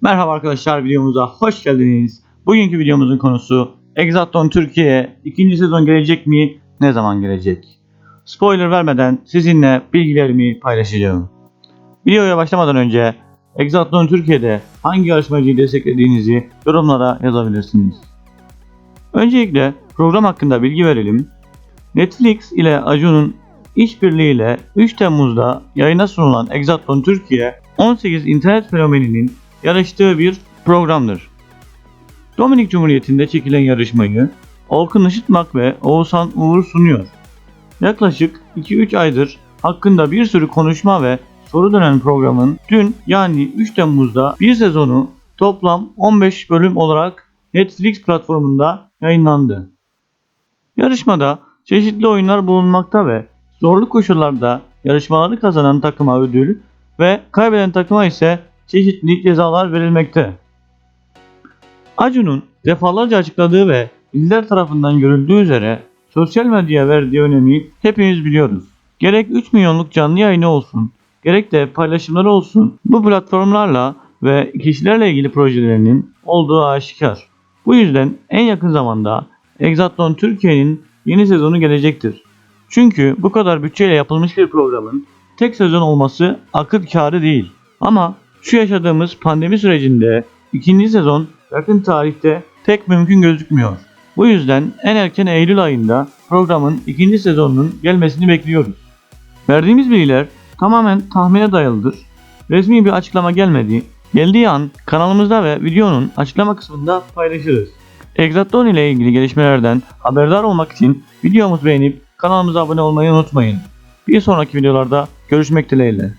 Merhaba arkadaşlar videomuza hoş geldiniz. Bugünkü videomuzun konusu Exatlon Türkiye ikinci sezon gelecek mi? Ne zaman gelecek? Spoiler vermeden sizinle bilgilerimi paylaşacağım. Videoya başlamadan önce Exatlon Türkiye'de hangi yarışmacıyı desteklediğinizi yorumlara yazabilirsiniz. Öncelikle program hakkında bilgi verelim. Netflix ile Acun'un işbirliğiyle 3 Temmuz'da yayına sunulan Exatlon Türkiye 18 internet fenomeninin yarıştığı bir programdır. Dominik Cumhuriyeti'nde çekilen yarışmayı Orkun Işıtmak ve Oğuzhan Uğur sunuyor. Yaklaşık 2-3 aydır hakkında bir sürü konuşma ve soru dönen programın dün yani 3 Temmuz'da bir sezonu toplam 15 bölüm olarak Netflix platformunda yayınlandı. Yarışmada çeşitli oyunlar bulunmakta ve zorlu koşullarda yarışmaları kazanan takıma ödül ve kaybeden takıma ise çeşitli cezalar verilmekte. Acun'un defalarca açıkladığı ve bizler tarafından görüldüğü üzere sosyal medyaya verdiği önemi hepimiz biliyoruz. Gerek 3 milyonluk canlı yayını olsun, gerek de paylaşımları olsun bu platformlarla ve kişilerle ilgili projelerinin olduğu aşikar. Bu yüzden en yakın zamanda Exatlon Türkiye'nin yeni sezonu gelecektir. Çünkü bu kadar bütçeyle yapılmış bir programın tek sezon olması akıl kârı değil. Ama şu yaşadığımız pandemi sürecinde ikinci sezon yakın tarihte pek mümkün gözükmüyor. Bu yüzden en erken Eylül ayında programın ikinci sezonunun gelmesini bekliyoruz. Verdiğimiz bilgiler tamamen tahmine dayalıdır. Resmi bir açıklama gelmedi. Geldiği an kanalımızda ve videonun açıklama kısmında paylaşırız. Exatlon ile ilgili gelişmelerden haberdar olmak için videomuzu beğenip kanalımıza abone olmayı unutmayın. Bir sonraki videolarda görüşmek dileğiyle.